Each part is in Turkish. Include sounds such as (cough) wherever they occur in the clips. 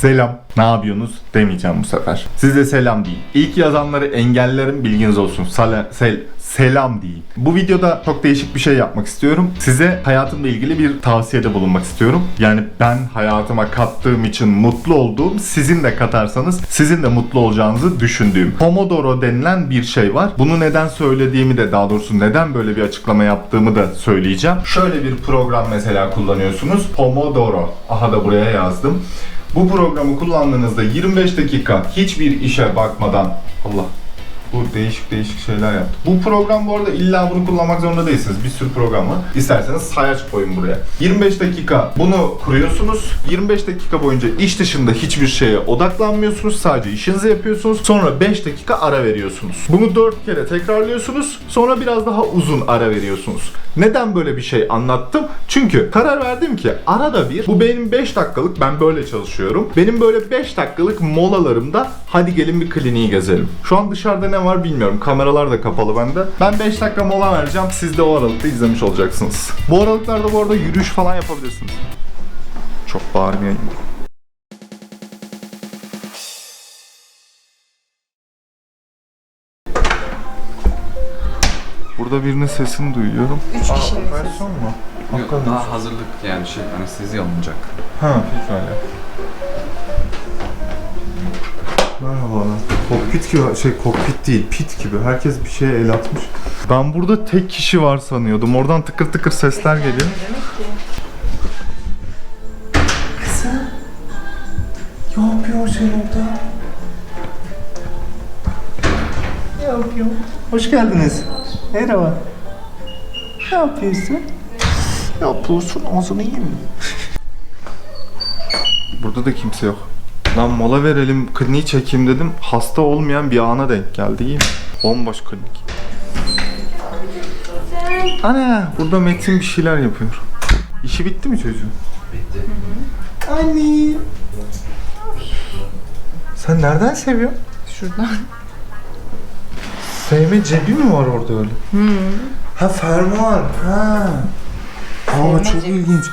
Selam. Ne yapıyorsunuz demeyeceğim bu sefer. Size selam değil. İlk yazanları engellerim bilginiz olsun. Sala- sel- selam değil. Bu videoda çok değişik bir şey yapmak istiyorum. Size hayatımla ilgili bir tavsiyede bulunmak istiyorum. Yani ben hayatıma kattığım için mutlu olduğum, sizin de katarsanız sizin de mutlu olacağınızı düşündüğüm Pomodoro denilen bir şey var. Bunu neden söylediğimi de daha doğrusu neden böyle bir açıklama yaptığımı da söyleyeceğim. Şöyle bir program mesela kullanıyorsunuz. Pomodoro. Aha da buraya yazdım. Bu programı kullandığınızda 25 dakika hiçbir işe bakmadan Allah bu değişik değişik şeyler yaptı. Bu program bu arada illa bunu kullanmak zorunda değilsiniz. Bir sürü program var. İsterseniz sayaç koyun buraya. 25 dakika bunu kuruyorsunuz. 25 dakika boyunca iş dışında hiçbir şeye odaklanmıyorsunuz. Sadece işinizi yapıyorsunuz. Sonra 5 dakika ara veriyorsunuz. Bunu 4 kere tekrarlıyorsunuz. Sonra biraz daha uzun ara veriyorsunuz. Neden böyle bir şey anlattım? Çünkü karar verdim ki arada bir bu benim 5 dakikalık ben böyle çalışıyorum. Benim böyle 5 dakikalık molalarımda hadi gelin bir kliniği gezelim. Şu an dışarıda ne var bilmiyorum. Kameralar da kapalı bende. Ben 5 dakika mola vereceğim. Siz de o aralıkta izlemiş olacaksınız. Bu aralıklarda bu arada yürüyüş falan yapabilirsiniz. Çok bağırmayayım. Burada birinin sesini duyuyorum. Üç kişinin sesi. operasyon mu? Yok, Hakikaten. daha hazırlık yani şey anestezi alınacak. Ha, pekala. Merhabalar. Kokpit gibi, şey kokpit değil, pit gibi. Herkes bir şeye el atmış. Ben burada tek kişi var sanıyordum. Oradan tıkır tıkır sesler geliyor. Ki. Ne yapıyorsun sen orada? Ne yapıyorsun? Hoş geldiniz. Merhaba. Ne yapıyorsun? Ne yapıyorsun? Ağzını yiyeyim mi? Burada da kimse yok. Lan mola verelim, kliniği çekeyim dedim. Hasta olmayan bir ana denk geldi. İyi mi? Bomboş klinik. Ana, burada Metin bir şeyler yapıyor. İşi bitti mi çocuğun? Bitti. Anne. Sen nereden seviyorsun? Şuradan. Sevme cebi mi var orada öyle? Ha fermuar. Ha. Aa çok ilginç.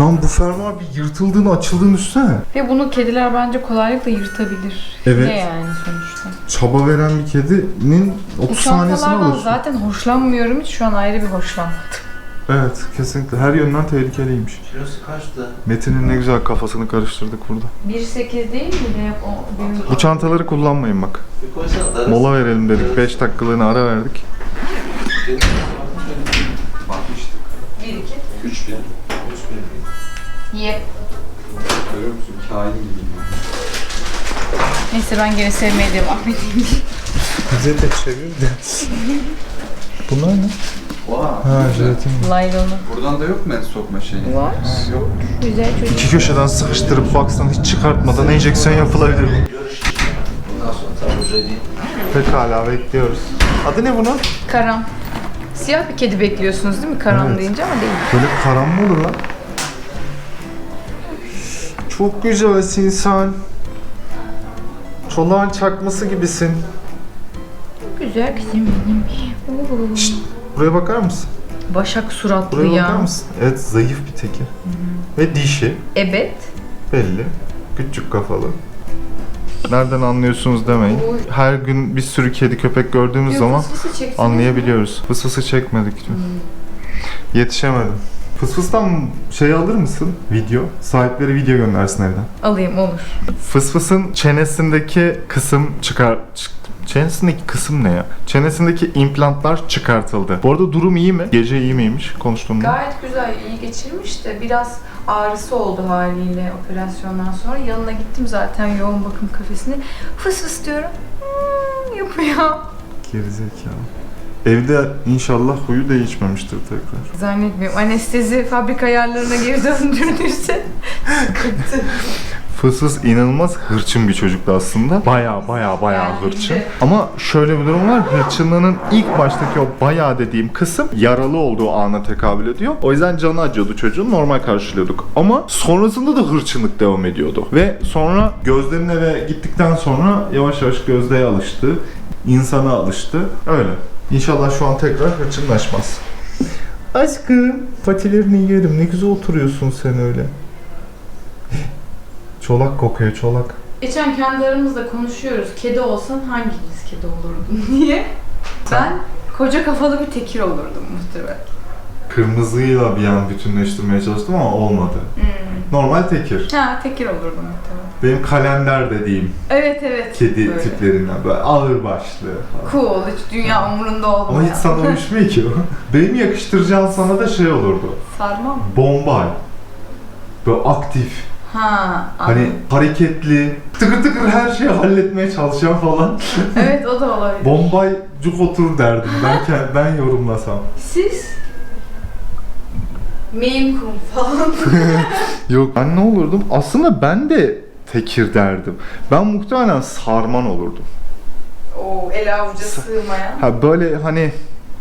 Lan bu fermuar bir yırtıldığını açıldığını üstüne. Ve bunu kediler bence kolaylıkla yırtabilir. Evet. Ne yani sonuçta? Çaba veren bir kedinin Bu 30 saniyesini çantalardan alır. zaten hoşlanmıyorum hiç. Şu an ayrı bir hoşlanmadım. Evet kesinlikle her yönden tehlikeliymiş. Kilosu kaçtı? Metin'in ne güzel kafasını karıştırdık burada. 1.8 değil mi? de o Bu çantaları kullanmayın bak. Bir koysana da. Mola verelim dedik. 5 dakikalığına ara verdik. Bakmıştık. 1 2 3000. Ye. Görüyor musun? Kain gibiyim. Neyse ben gene sevmeye devam edeyim. (laughs) Bize de çevir de. Bunlar ne? Oha. Ha jelatin. Laylonu. Buradan da yok mu el sokma şeyi? Var. Ha, Yok. Güzel çocuk. İki köşeden sıkıştırıp baksan hiç çıkartmadan enjeksiyon yapılabilir mi? Bundan sonra taburcu edeyim. Pekala bekliyoruz. Adı ne bunun? Karam. Siyah bir kedi bekliyorsunuz değil mi? Karam Evet. deyince ama değil. Böyle karan mı olur lan? Çok güzelsin sen. Çolağın çakması gibisin. Güzel kızım benim. Oo. Şşt, buraya bakar mısın? Başak suratlı Buraya ya. bakar mısın? Evet zayıf bir teki. Ve dişi Evet. belli. Küçük kafalı. Nereden anlıyorsunuz demeyin. Her gün bir sürü kedi köpek gördüğümüz zaman anlayabiliyoruz. Fısfısı çekmedik diyor. Yetişemedim. Fısfıstan şey alır mısın? Video. Sahipleri video göndersin evden. Alayım olur. Fısfısın çenesindeki kısım çıkar... çık- Çenesindeki kısım ne ya? Çenesindeki implantlar çıkartıldı. Bu arada durum iyi mi? Gece iyi miymiş konuştuğumda? Gayet güzel, iyi geçirmiş de biraz ağrısı oldu haliyle operasyondan sonra. Yanına gittim zaten yoğun bakım kafesine. Fıs fıs diyorum. Hmm, yapıyor. Gerizekalı. Evde inşallah huyu değişmemiştir tekrar. Zannetmiyorum. Anestezi fabrika ayarlarına geri döndürdüyse (laughs) sıkıntı. İnanılmaz hırçın bir çocuktu aslında. Baya baya baya Yani hırçın. de. Ama şöyle bir durum var. Hırçınlığının ilk baştaki o baya dediğim kısım yaralı olduğu ana tekabül ediyor. O yüzden canı acıyordu çocuğun. Normal karşılıyorduk. Ama sonrasında da hırçınlık devam ediyordu. Ve sonra gözlerine eve gittikten sonra yavaş yavaş gözdeye alıştı. insana alıştı. Öyle. İnşallah şu an tekrar hırçınlaşmaz. Aşkım patilerini yerim. Ne güzel oturuyorsun sen öyle. (laughs) Çolak kokuyor çolak. Geçen kendi aramızda konuşuyoruz. Kedi olsan hanginiz kedi olurdun (laughs) diye. Ben koca kafalı bir tekir olurdum muhtemelen. Kırmızıyla bir an bütünleştirmeye çalıştım ama olmadı. Hmm. Normal tekir. Ha tekir olurdum muhtemelen. Benim kalender dediğim Evet evet. kedi Böyle. tiplerinden böyle ağır başlı falan. Cool. Hiç dünya umurunda olmayan. Ama hiç sana uyuşmuyor ki o. (laughs) Benim yakıştıracağım sana da şey olurdu. Sarma mı? Bombay. Böyle aktif. Ha. Hani anladım. hareketli. Tıkır tıkır her şeyi halletmeye çalışan falan. (laughs) Evet o da olabilir. Bombay cuk otur derdim. Ben, (laughs) kend- ben yorumlasam. Siz? Maine Coon falan. Yok ben ne olurdum? Aslında ben de tekir derdim. Ben muhtemelen sarman olurdum. o el avuca sığmayan. Ha böyle hani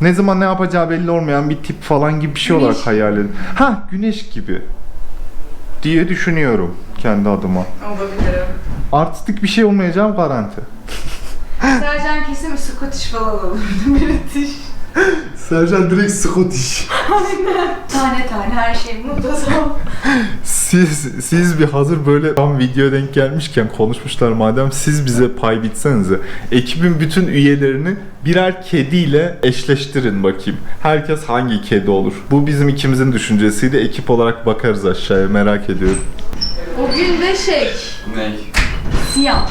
ne zaman ne yapacağı belli olmayan bir tip falan gibi bir şey olarak Güneş. hayal edin. Ha güneş gibi diye düşünüyorum kendi adıma. Olabilir. Artistik bir şey olmayacağım garanti. (laughs) Sercan kesin bir Scottish falan olurdu. British. Sercan direkt Scottish. (laughs) Tane tane her şey muntazam. (laughs) Siz siz bir hazır böyle tam video denk gelmişken konuşmuşlar madem siz bize pay bitsenize. Ekibin bütün üyelerini birer kediyle eşleştirin bakayım. Herkes hangi kedi olur? Bu bizim ikimizin düşüncesiydi. Ekip olarak bakarız aşağıya merak ediyorum. O gün de şey, Ney? Siyam.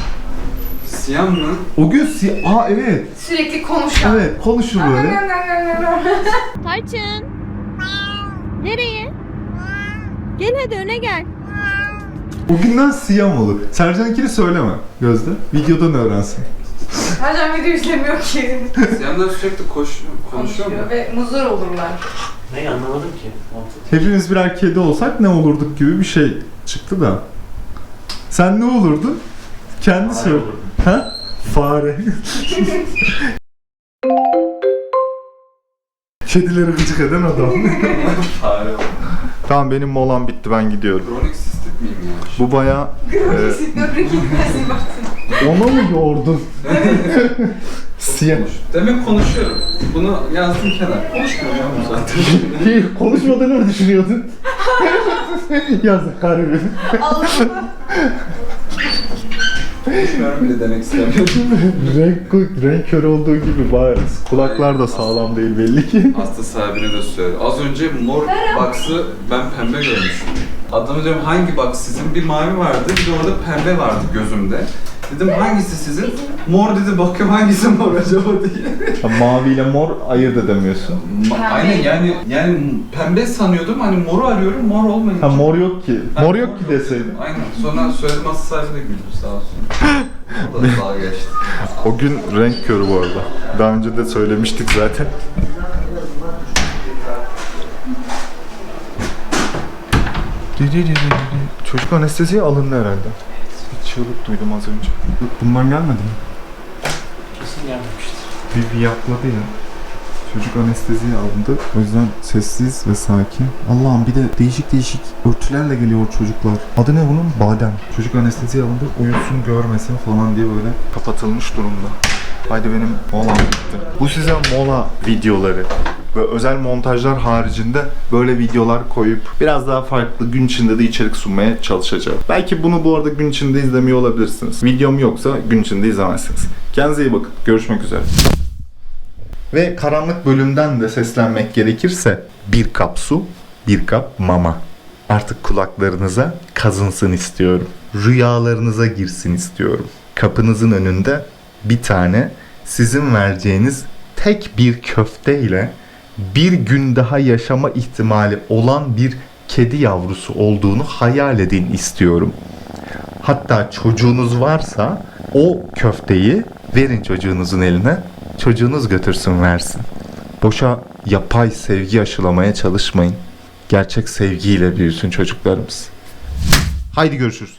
Siyam mı? O gün si Aa evet. Sürekli konuşan. Evet konuşur böyle. (laughs) Tarçın. Nereye? Gel hadi öne gel. O günden siyam olur. Sercan'ınkini söyleme Gözde. Videodan öğrensin. Sercan video izlemiyor ki. Siyamlar sürekli koş, konuşuyor mu? ve muzur olurlar. Ne anlamadım ki. Mantık. Hepimiz birer kedi olsak ne olurduk gibi bir şey çıktı da. Sen ne olurdun? Kendi Fare söyle. olurdum. Ha? Fare. (laughs) Kedileri gıcık eden adam. Fare oldu. Tamam benim molam bitti ben gidiyorum. Kronik sistit miyim ya? Bu baya Böbrek gitmesin baksın. ona mı yordun? (laughs) Siyah. Demek konuşuyorum. Bunu yazdım kenar. Konuşmuyorum zaten. Hayır, konuşmadan öyle düşünüyordun. (laughs) (laughs) Yazık garibim. Allah'ım. Konuşmuyorum bile demek istemiyorum. (laughs) renk, renk kör olduğu gibi bayağı. Kulaklar da sağlam değil belli ki. (laughs) Hasta sahibine de söyle. Az önce mor box'ı ben pembe görmüştüm. Adamı diyorum hangi box sizin? Bir mavi vardı, bir de orada pembe vardı gözümde. Dedim hangisi sizin? Mor dedi bakıyorum hangisi mor acaba diye. Ha, Mavi ile mor ayırt edemiyorsun. Ma-. Aynen yani yani pembe sanıyordum hani moru arıyorum mor olmayınca. Ha mor yok ki. Ha, Mor yok ki deseydin. Aynen. Sonra söyledim hasta sahibi de güldü sağ olsun. o da geçti. O gün renk körü bu arada. Daha önce de söylemiştik zaten. Çocuk anesteziye alındı herhalde. Bir çığlık duydum az önce. Bunlar gelmedi mi? Kesin gelmemiştir. Bir viyakladı ya. Çocuk anesteziye alındı. O yüzden sessiz ve sakin. Allah'ım bir de değişik değişik örtülerle geliyor çocuklar. Adı ne bunun? Badem. Çocuk anesteziye alındı. Uyusun görmesin falan diye böyle kapatılmış durumda. Haydi benim molam bitti. Bu size mola videoları ve özel montajlar haricinde böyle videolar koyup biraz daha farklı gün içinde de içerik sunmaya çalışacağım. Belki bunu bu arada gün içinde izlemiyor olabilirsiniz. Videom yoksa gün içinde izlemezsiniz. Kendinize iyi bakın. Görüşmek üzere. Ve karanlık bölümden de seslenmek gerekirse bir kap su, bir kap mama. Artık kulaklarınıza kazınsın istiyorum. Rüyalarınıza girsin istiyorum. Kapınızın önünde bir tane sizin vereceğiniz tek bir köfteyle bir gün daha yaşama ihtimali olan bir kedi yavrusu olduğunu hayal edin istiyorum. Hatta çocuğunuz varsa o köfteyi verin çocuğunuzun eline. Çocuğunuz götürsün versin. Boşa yapay sevgi aşılamaya çalışmayın. Gerçek sevgiyle büyüsün çocuklarımız. Haydi görüşürüz.